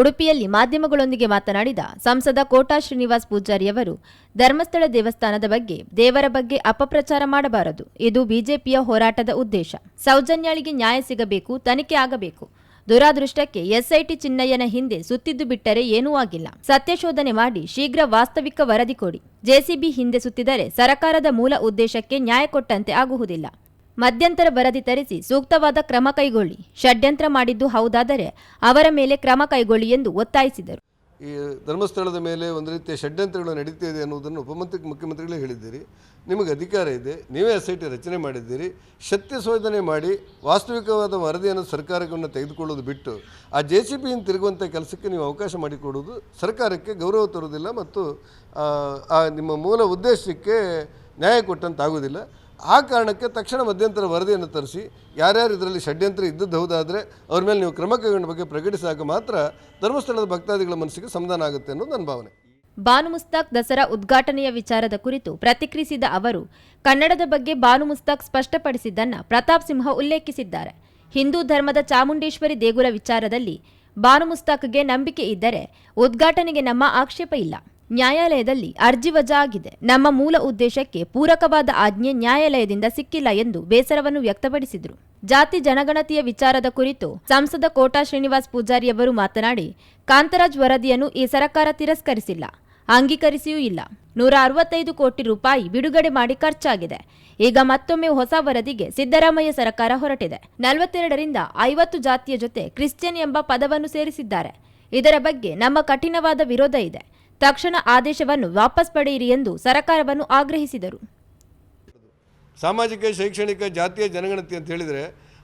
ಉಡುಪಿಯಲ್ಲಿ ಮಾಧ್ಯಮಗಳೊಂದಿಗೆ ಮಾತನಾಡಿದ ಸಂಸದ ಕೋಟಾ ಶ್ರೀನಿವಾಸ್ ಪೂಜಾರಿಯವರು ಧರ್ಮಸ್ಥಳ ದೇವಸ್ಥಾನದ ಬಗ್ಗೆ, ದೇವರ ಬಗ್ಗೆ ಅಪಪ್ರಚಾರ ಮಾಡಬಾರದು. ಇದು ಬಿಜೆಪಿಯ ಹೋರಾಟದ ಉದ್ದೇಶ. ಸೌಜನ್ಯಾಳಿಗೆ ನ್ಯಾಯ ಸಿಗಬೇಕು, ತನಿಖೆ ಆಗಬೇಕು. ದುರಾದೃಷ್ಟಕ್ಕೆ ಎಸ್ಐಟಿ ಚಿನ್ನಯ್ಯನ ಹಿಂದೆ ಸುತ್ತಿದ್ದು ಬಿಟ್ಟರೆ ಏನೂ ಆಗಿಲ್ಲ. ಸತ್ಯಶೋಧನೆ ಮಾಡಿ ಶೀಘ್ರ ವಾಸ್ತವಿಕ ವರದಿ ಕೊಡಿ. ಜೆಸಿಬಿ ಹಿಂದೆ ಸುತ್ತಿದರೆ ಸರಕಾರದ ಮೂಲ ಉದ್ದೇಶಕ್ಕೆ ನ್ಯಾಯ ಕೊಟ್ಟಂತೆ ಆಗುವುದಿಲ್ಲ. ಮಧ್ಯಂತರ ವರದಿ ತರಿಸಿ ಸೂಕ್ತವಾದ ಕ್ರಮ ಕೈಗೊಳ್ಳಿ. ಷಡ್ಯಂತ್ರ ಮಾಡಿದ್ದು ಹೌದಾದರೆ ಅವರ ಮೇಲೆ ಕ್ರಮ ಕೈಗೊಳ್ಳಿ ಎಂದು ಒತ್ತಾಯಿಸಿದರು. ಈ ಧರ್ಮಸ್ಥಳದ ಮೇಲೆ ಒಂದು ರೀತಿಯ ಷಡ್ಯಂತ್ರಗಳು ನಡೀತಾ ಇದೆ ಅನ್ನೋದನ್ನು ಉಪಮಂತ್ರಿ ಮುಖ್ಯಮಂತ್ರಿಗಳೇ ಹೇಳಿದ್ದೀರಿ. ನಿಮಗೆ ಅಧಿಕಾರ ಇದೆ ನೀವೇ ಎಸ್ ರಚನೆ ಮಾಡಿದ್ದೀರಿ. ಶಕ್ತಿ ಶೋಧನೆ ಮಾಡಿ ವಾಸ್ತವಿಕವಾದ ವರದಿಯನ್ನು ಸರ್ಕಾರವನ್ನು ತೆಗೆದುಕೊಳ್ಳೋದು ಬಿಟ್ಟು ಆ ಜೆ ಸಿ ಪಿಯಿಂದ ತಿರುಗುವಂಥ ಕೆಲಸಕ್ಕೆ ನೀವು ಅವಕಾಶ ಮಾಡಿಕೊಡುವುದು ಸರ್ಕಾರಕ್ಕೆ ಗೌರವ ತರುವುದಿಲ್ಲ ಮತ್ತು ಆ, ನಿಮ್ಮ ಮೂಲ ಉದ್ದೇಶಕ್ಕೆ ನ್ಯಾಯ ಕೊಟ್ಟಂತಾಗೋದಿಲ್ಲ ಆ ಕಾರಣಕ್ಕೆ ತಕ್ಷಣ ಮಧ್ಯಂತರ ವರದಿಯನ್ನು ತರಿಸಿ, ಯಾರ್ಯಾರು ಇದರಲ್ಲಿ ಷಡ್ಯಂತ್ರ ಇದ್ದದ್ದು ಹೌದಾದರೆ ಅವ್ರ ಮೇಲೆ ನೀವು ಕ್ರಮ ಕೈಗೊಂಡ ಬಗ್ಗೆ ಪ್ರಕಟಿಸಿದಾಗ ಮಾತ್ರ ಧರ್ಮಸ್ಥಳದ ಭಕ್ತಾದಿಗಳ ಮನಸ್ಸಿಗೆ ಸಮಾಧಾನ ಆಗುತ್ತೆ ಅನ್ನೋದು ನನ್ನ ಭಾವನೆ. ಬಾನು ಮುಸ್ತಾಕ್ ದಸರಾ ಉದ್ಘಾಟನೆಯ ವಿಚಾರದ ಕುರಿತು ಪ್ರತಿಕ್ರಿಯಿಸಿದ ಅವರು, ಕನ್ನಡದ ಬಗ್ಗೆ ಬಾನು ಮುಸ್ತಾಕ್ ಸ್ಪಷ್ಟಪಡಿಸಿದ್ದನ್ನ ಪ್ರತಾಪ್ ಸಿಂಹ ಉಲ್ಲೇಖಿಸಿದ್ದಾರೆ. ಹಿಂದೂ ಧರ್ಮದ ಚಾಮುಂಡೇಶ್ವರಿ ದೇಗುಲ ವಿಚಾರದಲ್ಲಿ ಬಾನು ಮುಸ್ತಾಕ್ಗೆ ನಂಬಿಕೆ ಇದ್ದರೆ ಉದ್ಘಾಟನೆಗೆ ನಮ್ಮ ಆಕ್ಷೇಪ ಇಲ್ಲ. ನ್ಯಾಯಾಲಯದಲ್ಲಿ ಅರ್ಜಿ ವಜಾ ಆಗಿದೆ ನಮ್ಮ ಮೂಲ ಉದ್ದೇಶಕ್ಕೆ ಪೂರಕವಾದ ಆಜ್ಞೆ ನ್ಯಾಯಾಲಯದಿಂದ ಸಿಕ್ಕಿಲ್ಲ ಎಂದು ಬೇಸರವನ್ನು ವ್ಯಕ್ತಪಡಿಸಿದರು. ಜಾತಿ ಜನಗಣತಿಯ ವಿಚಾರದ ಕುರಿತು ಸಂಸದ ಕೋಟಾ ಶ್ರೀನಿವಾಸ್ ಪೂಜಾರಿಯವರು ಮಾತನಾಡಿ, ಕಾಂತರಾಜ್ ವರದಿಯನ್ನು ಈ ಸರ್ಕಾರ ತಿರಸ್ಕರಿಸಿಲ್ಲ. ಅಂಗೀಕರಿಸಿಯೂ ಇಲ್ಲ. ನೂರ ಅರವತ್ತೈದು ಕೋಟಿ ರೂಪಾಯಿ ಬಿಡುಗಡೆ ಮಾಡಿ ಖರ್ಚಾಗಿದೆ. ಈಗ ಮತ್ತೊಮ್ಮೆ ಹೊಸ ವರದಿಗೆ ಸಿದ್ದರಾಮಯ್ಯ ಸರ್ಕಾರ ಹೊರಟಿದೆ. ನಲವತ್ತೆರಡರಿಂದ ಐವತ್ತು ಜಾತಿಯ ಜೊತೆ ಕ್ರಿಶ್ಚಿಯನ್ ಎಂಬ ಪದವನ್ನು ಸೇರಿಸಿದ್ದಾರೆ. ಇದರ ಬಗ್ಗೆ ನಮ್ಮ ಕಠಿಣವಾದ ವಿರೋಧ ಇದೆ. ತಕ್ಷಣ ಆದೇಶವನ್ನು ವಾಪಸ್ ಪಡೆಯಿರಿ ಎಂದು ಸರ್ಕಾರವನ್ನು ಆಗ್ರಹಿಸಿದರು. ಸಾಮಾಜಿಕ, ಶೈಕ್ಷಣಿಕ, ಜಾತಿಯ ಜನಗಣತಿ ಅಂತ ಹೇಳಿದರೆ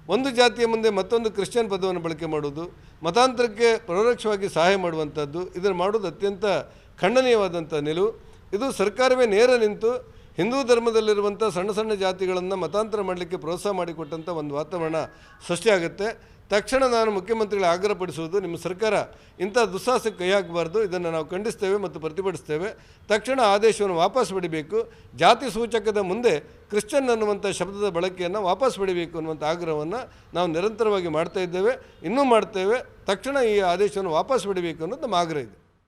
ಒಂದು ಜಾತಿಯ ಮುಂದೆ ಮತ್ತೊಂದು ಕ್ರಿಶ್ಚಿಯನ್ ಪದವನ್ನು ಬಳಕೆ ಮಾಡುವುದು, ಮತಾಂತರಕ್ಕೆ ಪರೋಕ್ಷವಾಗಿ ಸಹಾಯ ಮಾಡುವಂಥದ್ದು, ಇದನ್ನು ಮಾಡುವುದು ಅತ್ಯಂತ ಖಂಡನೀಯವಾದಂಥ ನಿಲುವು. ಇದು ಸರ್ಕಾರವೇ ನೇರ ನಿಂತು ಹಿಂದೂ ಧರ್ಮದಲ್ಲಿರುವಂಥ ಸಣ್ಣ ಸಣ್ಣ ಜಾತಿಗಳನ್ನು ಮತಾಂತರ ಮಾಡಲಿಕ್ಕೆ ಪ್ರೋತ್ಸಾಹ ಮಾಡಿಕೊಟ್ಟಂಥ ಒಂದು ವಾತಾವರಣ ಸೃಷ್ಟಿಯಾಗುತ್ತೆ ತಕ್ಷಣ ನಾನು ಮುಖ್ಯಮಂತ್ರಿಗಳ ಆಗ್ರಹಪಡಿಸುವುದು ನಿಮ್ಮ ಸರ್ಕಾರ ಇಂಥ ದುಸ್ಸಾಹಸಕ್ಕೆ ಕೈ ಹಾಕಬಾರ್ದು, ಇದನ್ನು ನಾವು ಖಂಡಿಸ್ತೇವೆ ಮತ್ತು ಪ್ರತಿಭಟಿಸ್ತೇವೆ. ತಕ್ಷಣ ಆದೇಶವನ್ನು ವಾಪಸ್ ಪಡಿಬೇಕು. ಜಾತಿ ಸೂಚಕದ ಮುಂದೆ ಕ್ರಿಶ್ಚಿಯನ್ ಅನ್ನುವಂಥ ಶಬ್ದದ ಬಳಕೆಯನ್ನು ವಾಪಸ್ ಪಡಿಬೇಕು ಅನ್ನುವಂಥ ಆಗ್ರಹವನ್ನು ನಾವು ನಿರಂತರವಾಗಿ ಮಾಡ್ತಾ ಇದ್ದೇವೆ. ಇನ್ನೂ ಮಾಡ್ತೇವೆ. ತಕ್ಷಣ ಈ ಆದೇಶವನ್ನು ವಾಪಸ್ ಪಡಿಬೇಕು ಅನ್ನೋದು ನಮ್ಮ ಆಗ್ರಹ ಇದೆ.